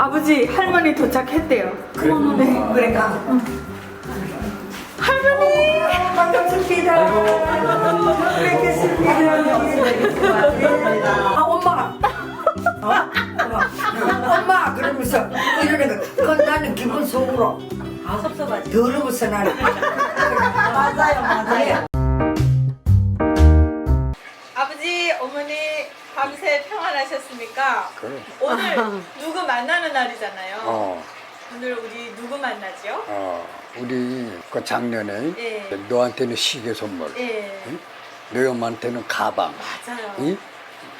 아버지 할머니 도착했대요. 그래? 네. 그래 가. 할머니. 반갑습니다. 뵙겠습니다. 아 엄마. 어? 엄마. 엄마 그러면서 이러는 거. 그건 나는 기분 속으로 아 섭섭하지. 더러워서 나는. 맞아요, 맞아요. 밤새 평안하셨습니까? 그래. 오늘 누구 만나는 날이잖아요. 어, 오늘 우리 누구 만나죠? 어, 우리 그 작년에 예. 너한테는 시계 선물, 예. 너희 엄마한테는 가방, 맞아요. 이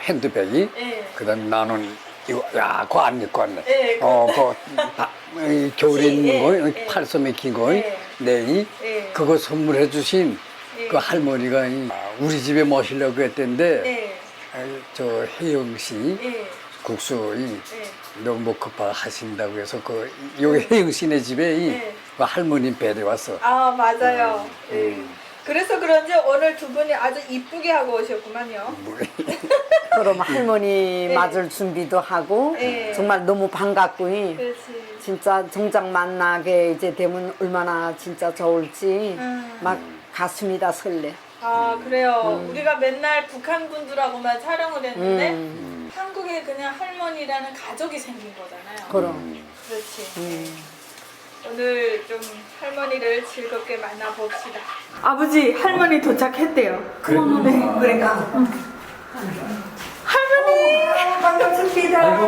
핸드백이, 예. 그다음 나는 이거 야, 그거 안 입고 왔네. 예, 그- 어, 그 바- 이 겨울에 시, 입는 예, 거, 예. 팔섬에 낀 거, 예. 네, 이 예. 그거 선물해 주신 예. 그 할머니가 이, 아, 우리 집에 모시려고 했던데 예. 아, 저 혜영 씨 예. 국수 이 예. 너무 급하 하신다고 해서 그 여기 혜영 씨네 집에 이 네. 그 할머니 뵈러 왔어. 아 맞아요. 예. 음. 그래서 그런지 오늘 두 분이 아주 이쁘게 하고 오셨구만요. 뭐, 그럼 할머니 네. 맞을 준비도 하고 네. 정말 너무 반갑고 이 그렇지. 진짜 정작 만나게 이제 되면 얼마나 진짜 좋을지 음. 막 가슴이 다 설레. 아 그래요. 우리가 맨날 북한 분들하고만 촬영을 했는데 음. 한국에 그냥 할머니라는 가족이 생긴 거잖아요. 그럼. 그렇지. 음. 오늘 좀 할머니를 즐겁게 만나봅시다. 아버지 할머니 도착했대요. 그래? 네. 그래 가. 할머니. 아, 반갑습니다.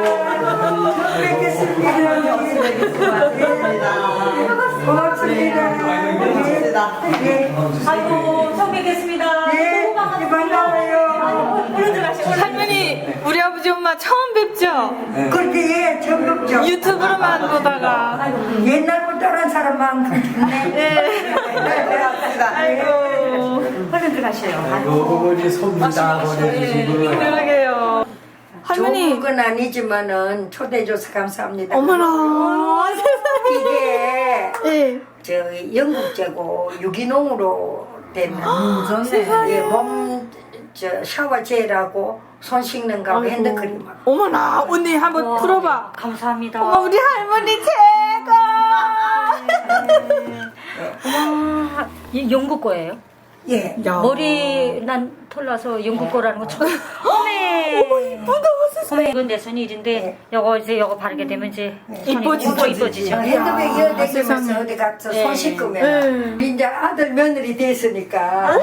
뵙겠습니다. 고맙습니다. 예. 아이고 처음 뵙겠습니다. 예, 반가워요. 할머니 우리 아버지 엄마 처음 뵙죠? 그렇게 예, 정겹죠. 유튜브로만 보다가. 옛날부터 하는 사람만 네. 아이고. 얼른 들어가세요. 어머니 손다 보내주시고 그러게요. 할머니. 좋은 건 아니지만은 초대해줘서 감사합니다. 어머나. 이게 예. 저 영국제고 유기농으로 된 좋네. 예, 몸 저 샤워 젤하고 손 씻는 거하고 핸드크림. 어머나 언니 한번 풀어봐. 감사합니다. 어머 우리 할머니 최고. 이 영국 거예요? 예. 머리 난 털나서 영국 거라는 거 처음. 어메. 이쁘다 어메 이건 내 손이 일인데 요거 이제 요거 바르게 되면 이제 손이 이뻐지죠. 더 이뻐지죠. 핸드백 이어대기면서 세상에. 어디 가서 네. 손 씻으면 이제 아들 며느리 됐으니까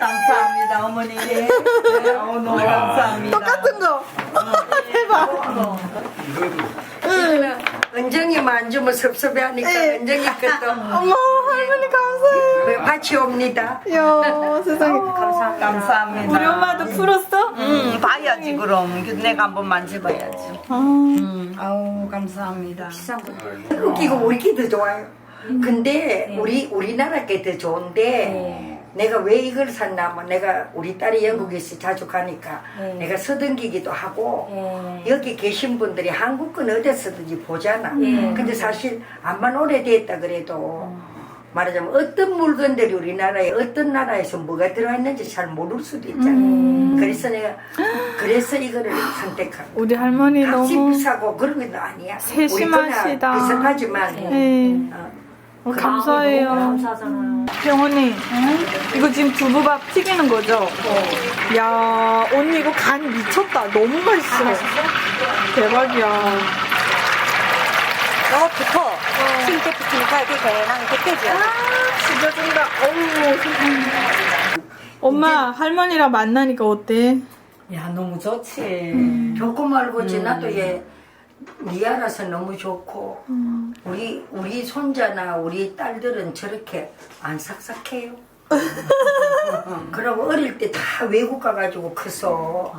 감사합니다 어머니 네, 어, 너무 감사합니다 똑같은 거. 대박. 이거는 은정이만 안 주면 섭섭해하니까 네. 은정이 것도 어머 할머니 감사해요. 같이 옵니다. 야 세상에. 감사합니다 우리 엄마도 풀었어? 음, 봐야지 그럼 내가 한번 만져봐야지 음, 아우 감사합니다 웃기고 우리끼 더 좋아요. 근데 우리 우리나라 게 더 좋은데 내가 왜 이걸 샀냐면 내가 우리 딸이 영국에서 자주 가니까 내가 서등기기도 하고 여기 계신 분들이 한국 건 어디서든지 보잖아. 근데 사실 암만 오래됐다 그래도 말하자면 어떤 물건들이 우리나라에 어떤 나라에서 뭐가 들어있는지 잘 모를 수도 있잖아. 그래서 내가 그래서 이거를 선택한. 거야. 우리 할머니 값이 너무 비싸고 그런 건 아니야. 세심하시다. 우리 거나 비슷하지만 네. 어, 어, 감사해요. 감사하잖아요. 병원님, 이거 지금 두부밥 튀기는 거죠? 야, 언니 이거 간 미쳤다. 너무 맛있어. 대박이야. 요거부터 튀길 때 붙으니까 이게 계란 이렇게 떼죠. 죽여준다. 어우, 세상에. 엄마, 할머니랑 만나니까 어때? 야 너무 좋지 좋고 말고 지나도 얘 니아라서 너무 좋고 우리 우리 손자나 우리 딸들은 저렇게 안 삭삭해요. 그러고 어릴 때 다 외국 가가지고 커서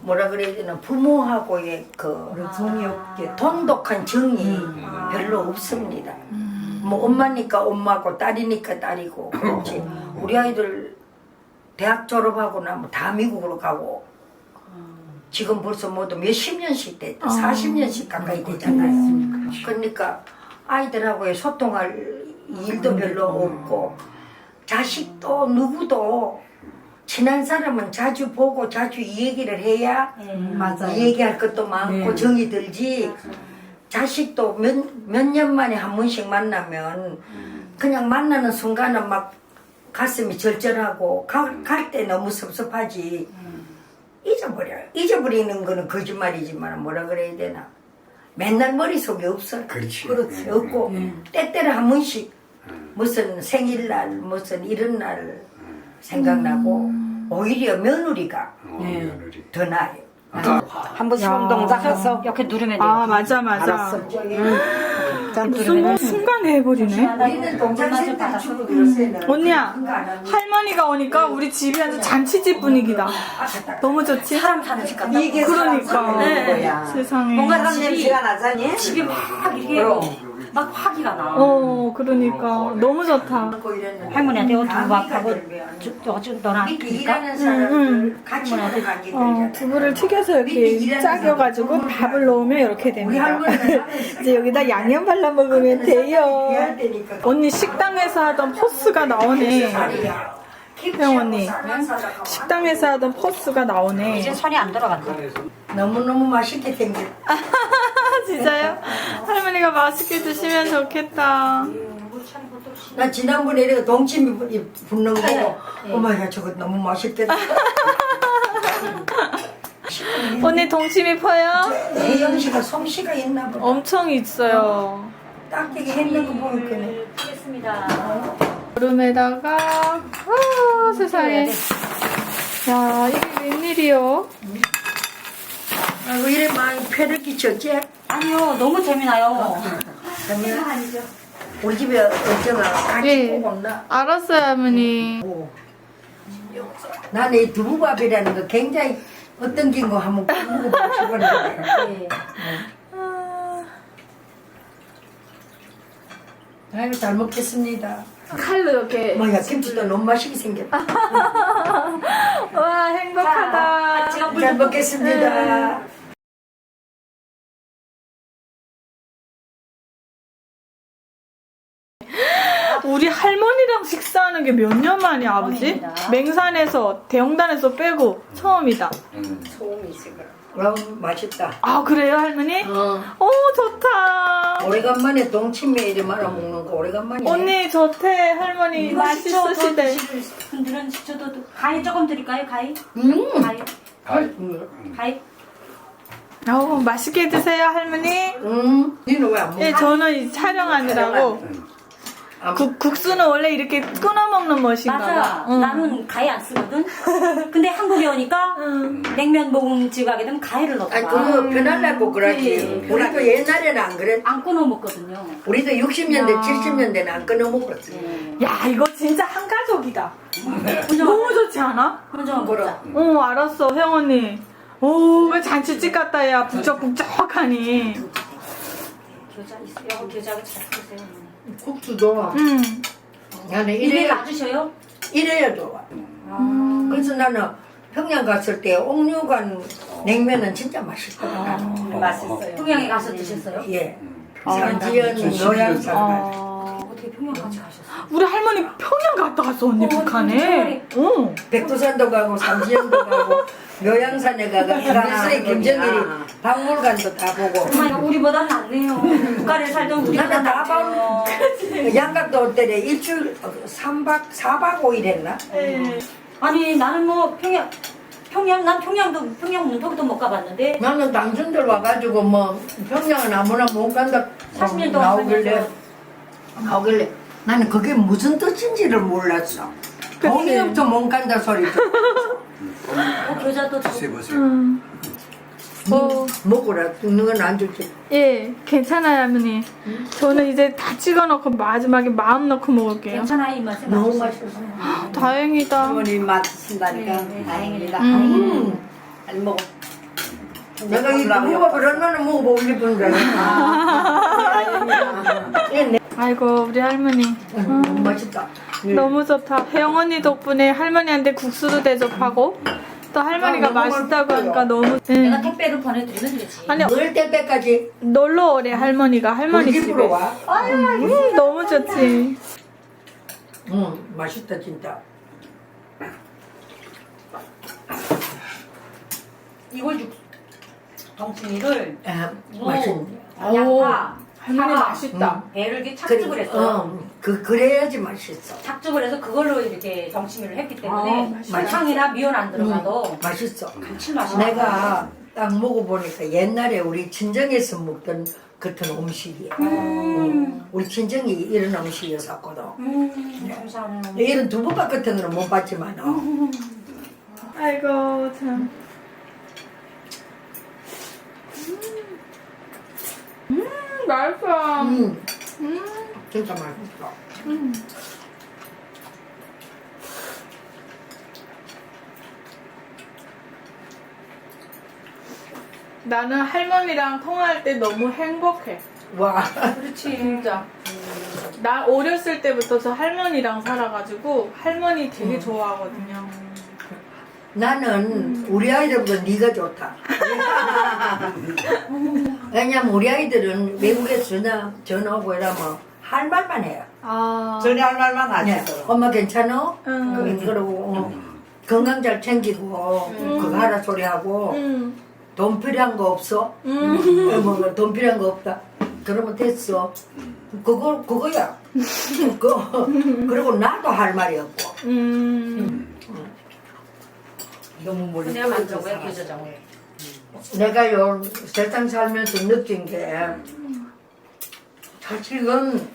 뭐라 그래야 되나 부모하고의 그 정이 없게 돈독한 정이 별로 없습니다. 뭐 엄마니까 엄마고 딸이니까 딸이고 그렇지. 우리 아이들 대학 졸업하고 나면 다 미국으로 가고 지금 벌써 모두 몇십 년씩 됐다. 40년씩 가까이 되잖아요. 그러니까 아이들하고의 소통할 일도 별로 없고 자식도 누구도 친한 사람은 자주 보고 자주 이 얘기를 해야 맞아요. 얘기할 것도 많고 정이 들지. 자식도 몇, 몇 년 만에 한 번씩 만나면 그냥 만나는 순간은 막 가슴이 절절하고 갈 때 너무 섭섭하지 잊어버려요. 잊어버리는 거는 거짓말이지만 뭐라 그래야 되나 맨날 머릿속에 없어. 그렇지. 그렇지. 음, 없고 때때로 한 번씩 무슨 생일날 무슨 이런 날 생각나고 오히려 며느리가 어, 며느리. 더 나아요. 한 번 시범 동작 해서 이렇게 누르면 돼요. 아 맞아 맞아. 알았어. 무슨 순간에 해버리네. 우리는 동창생들 주로 요새는 언니야 그런 거안 하고 할머니가 오니까 우리 집이 아주 잔치집 분위기다. 너무 좋지? 사람 사는 집 같다. 이게 그러니까 거야. 세상에. 뭔가 사람 집이 냄새가 나자니? 집이 막 이렇게 막 화기가 나. 어 그러니까 너무 좋다. 할머니한테 요 두부밥하고 저거 좀 너나 이렇게? 일하는 사람들 같이 음, 가게 어. 두부를 튀겨서 이렇게 짜겨가지고 밥을 넣으면 이렇게 됩니다. 이제 여기다 양념 발라 먹으면 돼요. 되니까. 언니 식당에서 하던 포스가 나오네. 형 언니 식당에서 하던 포스가 나오네. 이제 손이 안 들어간다. 너무너무 맛있게 생겼 진짜요? 할머니가 맛있게 드시면 좋겠다. 나 지난번에 이렇게 동치미 부- 붓는 거 보고 어머야 저거 너무 맛있겠다. 언니 동치미 퍼요? 혜영 씨가 솜씨가 있나 보다. 엄청 있어요. 딱되게 했는 거 보니까 하겠습니다. 얼음에다가 아 세상에. 야 이게 웬일이요? 아이고 이래 많이 패를 끼쳤지? 아니요, 너무 재미나요. 그러면 우리 집에 어쩌나 같이 예. 꼭 온나? 알았어요 할머니. 나는 이 두부밥이라는 거 굉장히 어떤 긴거 한번 꼭 먹어보고 싶었는데 네. 아이고 잘 먹겠습니다 칼로 이렇게. 뭐야 김치도 너무 맛있게 생겼다 와 행복하다. 잘 먹겠습니다 우리 할머니랑 식사하는 게 몇 년 만이야 아버지? 처음입니다. 맹산에서 대형단에서 빼고 처음이다. 그럼 맛있다 아 그래요 할머니? 어. 오 좋다. 오래간만에 동치미 이래 말아 먹는 거 오래간만이네 언니 좋대 할머니 맛있으시대. 분들은 저도 가위 조금 드릴까요? 가위? 음. 가위? 음. 가위? 아우 맛있게 드세요 할머니. 음. 니는 왜 안 먹어? 예 저는 이 촬영하느라고 안 국 국수는 원래 이렇게 끊어 먹는 멋인가 맞아. 봐. 응. 나는 가위 안 쓰거든. 근데 한국에 오니까 응. 냉면 먹음집 가게 되면 가위를 아니 넣더라. 그거 편하려고 그러지 네. 우리도 옛날에는 안 그랬 안 끊어 먹거든요. 우리도 60년대 야. 70년대는 안 끊어 먹었지 네. 야 이거 진짜 한 가족이다. 너무 좋지 않아? 먼저 먹자. 어 알았어 형 언니. 오 이거 잔치집 같다 야 북적북적하니. 겨자 있어요. 겨자가 잘 드세요. 국수도 음. 나는 입에 이래야 놔주셔요? 이래야 좋아 그래서 나는 평양 갔을 때 옥류관 냉면은 진짜 맛있더라 맛있어요. 평양에 가서 드셨어요? 예 산지연 노양산 아, 어떻게 평양까지 가셨어요? 우리 할머니 평양 갔다 갔어 언니 북한에. 어. 백두산도 가고 산지연도 가고 묘양산에 가고 김일수의 김정일이 박물관도 다 보고. 정말 우리보다 낫네요. 국가를 살던 우리보다 나는. 봐. 양각도 올 때래. 일주일 3박 4박 5일 했나? 아니 나는 뭐 평양 평양 난 평양도 평양 문턱도 못 가봤는데. 나는 당신들 와가지고 뭐 평양은 아무나 못 간다. 40년 동안 나오길래. 살면서 나오길래. 나는 그게 무슨 뜻인지를 몰랐어. 없어 못 간다 소리 어, 겨자도 드세요 보세요. 음. 어, 먹으라 죽는 건안 줄게 예, 괜찮아요, 할머니. 저는 이제 다 찍어 놓고 마지막에 마음 넣고 먹을게요. 괜찮아요 이 맛에 너무 맛있어요. 맛있어 다행이다. 할머니 맛드신다니까 다행입니다. 음. 잘 먹어. 내가 이 누구가 얼마나 먹어보고 싶은데 아 이고, 우리 할머니. 음, 너무 맛있다 너무 좋다. 혜영 언니 덕분에 할머니한테 국수도 대접하고, 또 할머니가 아, 너무 맛있다고. 하니까 너무. 내가 응. 택배를 보내드리면 되지. 아니, 늘 때때까지 놀러 오래, 할머니가 할머니 집에. 와 음, 너무 좋지. 음, 맛있다 진짜 이걸 육 동치미를 아, 오. 맛있네 양파, 할머니 사과, 맛있다. 배를 이렇게 착즙을 했어. 어, 그 그래야지 맛있어. 착즙을 해서 그걸로 이렇게 정치미를 했기 아, 때문에 맛있다. 설탕이나 미원 안 들어가도 맛있어. 감칠맛이 내가 딱 먹어보니까 옛날에 우리 친정에서 먹던 같은 음식이야. 음. 우리 친정이 이런 음식이었었거든. 음, 감사합니다. 이런 두부밥 같은 거는 못 봤지만, 어. 아이고 참. 음, 음 맛있어. 음, 진짜 맛있어. 나는 할머니랑 통화할 때 너무 행복해. 와, 그렇지. 진짜. 나 어렸을 때부터 저 할머니랑 살아가지고 할머니 되게 좋아하거든요. 나는 우리 아이들보다 네가 좋다. 왜냐면 우리 아이들은 외국에서 전화, 전화 오고 이러면 할 말만 해요. 아. 전화할 말만 네. 하시더라고. 엄마 괜찮아? 응. 그- 그러고 어, 건강 잘 챙기고 그거 하라 소리 하고 음. 돈 필요한 거 없어? 음. 어, 뭐, 돈 필요한 거 없다. 그러면 됐어. 그거 그거야. 그 그리고 나도 할 말이 없고. 음. 너무 멀리 그냥 떨어져 만져봐요, 살았어. 계좌 장을. 내가 요 세상 살면서 느낀 게 사실은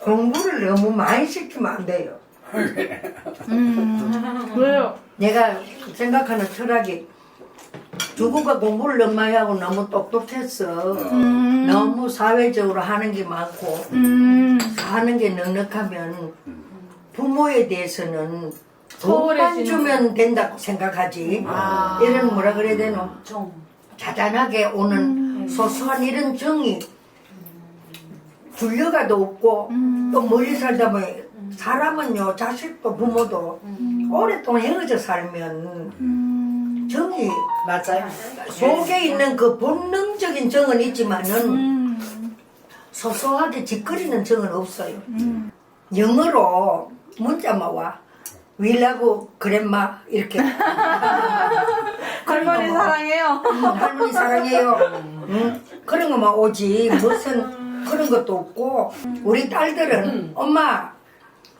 공부를 너무 많이 시키면 안 돼요. 왜요? 내가 생각하는 철학이 주부가 공부를 너무 많이 하고 너무 똑똑했어. 너무 사회적으로 하는 게 많고 음. 하는 게 넉넉하면 부모에 대해서는 돈만 주면 된다고 생각하지. 이런 뭐라 그래야 되노? 정. 자잘하게 오는 소소한 이런 정이 불려가도 없고 또 멀리 살다 보니 사람은요 자식도 부모도 오랫동안 헤어져 살면 정이 맞아요. 속에 있는 그 본능적인 정은 있지만은 소소하게 짓거리는 정은 없어요. 영어로 문자만 와. 위라고 그랬마 이렇게 할머니 사랑해요. 음, 할머니 사랑해요. 응? 그런 것만 오지 무슨 그런 것도 없고 우리 딸들은 엄마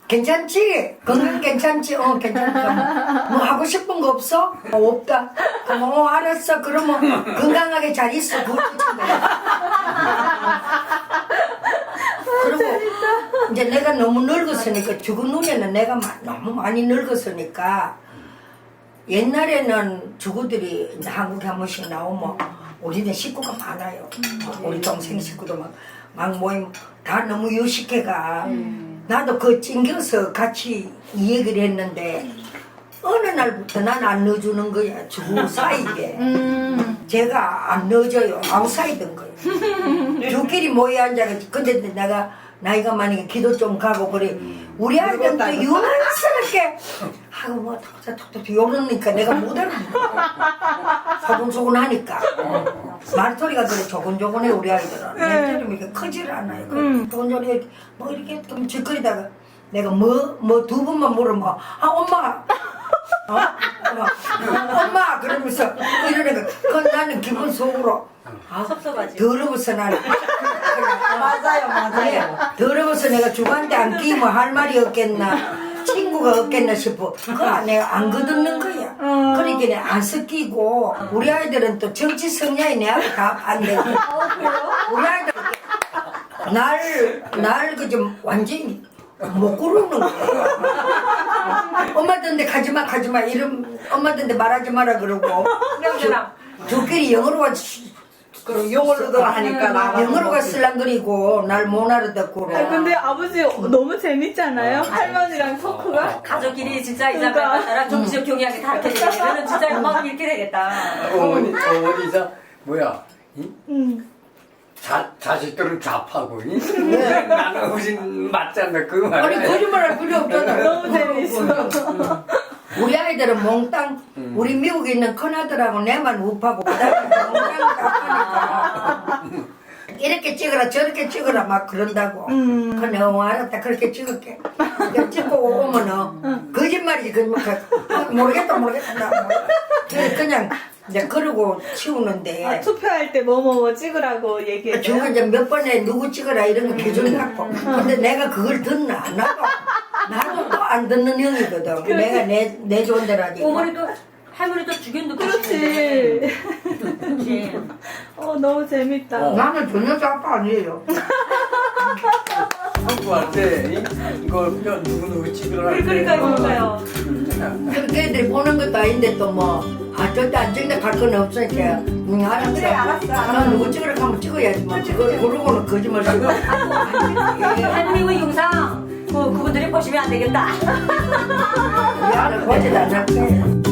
괜찮지? 건강 괜찮지? 어 괜찮다. 뭐 하고 싶은 거 없어? 어, 없다. 그럼 어 알았어. 그러면 건강하게 잘 있어. 그거 끝인데. 그리고 이제 내가 너무 늙었으니까 죽은 눈에는 내가 마- 너무 많이 늙었으니까 옛날에는 주부들이 이제 한국에 한 번씩 나오면 우리는 식구가 많아요. 우리 동생 식구도 막, 막 모임 다 너무 유식해가. 나도 그 찡겨서 같이 이 얘기를 했는데 어느 날부터 난 안 넣어주는 거야. 주부 사이에. 음. 제가 안 넣어줘요. 아웃사이드인 거예요 주끼리 모여 앉아가지고 근데 내가 나이가 많으니까 기도 좀 가고 그래. 우리 아이들도 유난스럽게. 하고 뭐 톡톡 톡톡 이러니까 내가 못 알아듣는 소곤소곤 하니까. 말소리가 그래 조곤조곤해 우리 아이들은. 내 소리 이렇게 크질 않아요. 조곤조곤해 뭐 이렇게 좀 짓거리다가 내가 뭐 뭐 두 번만 물으면 아 엄마. 어? 엄마, 그러면서 이러니까 그 나는 기분 속으로 아, 섭섭하지. 더러워서 나는 맞아요, 맞아요. 더러워서 내가 주부한테 안 끼면 할 말이 없겠나 친구가 없겠나 싶어. 그거 내가 안 거듣는 거야. 그러니까 내가 안 섞이고 우리 아이들은 또 정치 성향이 내하고 다안 되고 우리 아이들 날날 그 좀 완전히 못 구르는 거야 엄마한테 가지마 가지마 이런 엄마한테 말하지 마라 그러고 형제랑. 저끼리 영어로 가지 그럼 영어로도 하니까 나 영어로가 쓸랑거리고 날 못 알아듣고 아, 근데 아버지 너무 재밌잖아요. 할머니랑 토크가. 가족끼리 진짜 그러니까. 만나라 정치적 경향이 다르게 되게 되면 진짜 음악을 읽게 되겠다. 어머니 어머니가 뭐야? 이? 음. 자, 자식들은 좌파고. 이? 나는 훨씬 맞잖아 그 아니 말이야. 거짓말할 필요 없잖아. 너무 재밌어. 우리 아이들은 몽땅 우리 미국에 있는 큰 아들하고 내만 우파고 그다음에 몽땅 답하니까. 이렇게 찍어라 저렇게 찍어라 막 그런다고. 그래 어 알았다. 그렇게 찍을게. 내가 찍고 오면은 거짓말이지 거짓말. 아, 모르겠다 모르겠다. 나 모르겠다. 그냥 이제 그러고 치우는데. 아, 투표할 때 뭐뭐 찍으라고 얘기해요. 저거 이제 몇 번에 누구 찍어라 이런 거 기준 갖고 근데 내가 그걸 듣나 나도 나도 또 안 듣는 형이거든. 내가 내, 내 좋은 대로 하니까. 어머니도 할머니도 죽였는데 그렇지. 그렇지. 어, 너무 재밌다. 나는 전혀 아빠 아니에요. 한국한테 이거 뼈 누구누구 찍으라 그러니까 이거요. 그렇게 애들이 보는 것도 아닌데 또 뭐 아 절대 안 찍는다 갈건 없으니까 응 알았어 그래 알았어 난 누구 찍으라 하면 찍어야지 뭐. 그걸 그러고는 거짓말 할머니 그 영상 그 그분들이 보시면 안 되겠다. 미안해 보지도 않을 거야